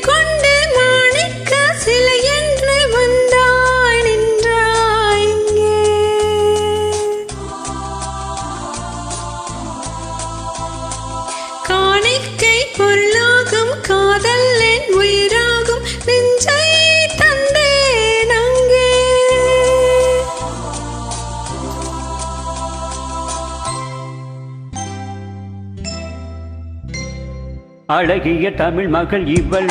கொண்டு மாணிக்க சிலை என்று வந்தாய் நின்றாய் இங்கே. காணிக்கை பொருளாகும் காதல் என் உயிராகும் நெஞ்சை அழகிய தமிழ் மகள் இவள்.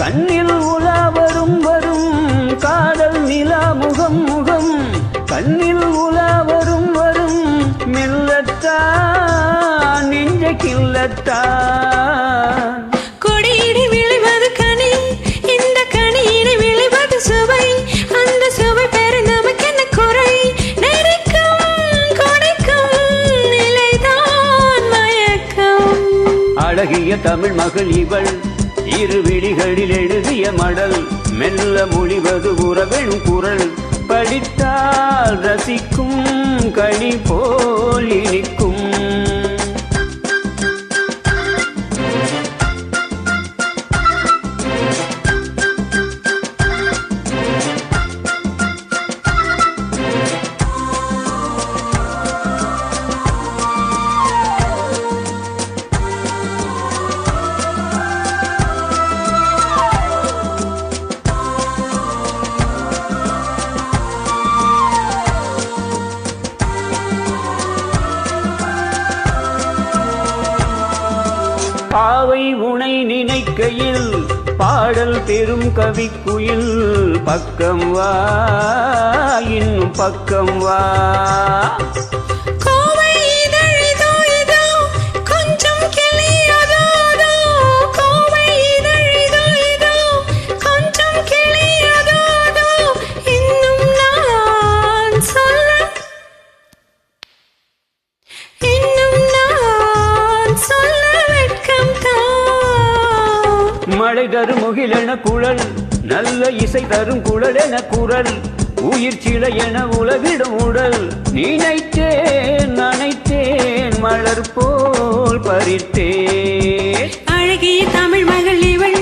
கண்ணில் உலா வரும் வரும் காதல் நிலா முகம் முகம். கண்ணில் உலா வரும் வரும் மெல்லத்தான் நெஞ்ச மயக்கம். அழகிய தமிழ் மகள் இவள் இரு விழிகளில் எழுதிய மடல் மெல்ல மொழிவது உறவெண் குரல். படித்தால் ரசிக்கும் கனி போல் இனிக்கும். நினைக்கையில் பாடல் பெரும் கவிக்குயில் பக்கம் வா இன்னும் பக்கம் வா. மழை தரும் முகிலென குழல் நல்ல இசை தரும் குழலென குரல் உயிர் சிலை என உலகிடும் உடல். நினைத்தேன் நனைத்தேன் மலர் போல் பறித்தேன். அழகிய தமிழ் மகள் இவள்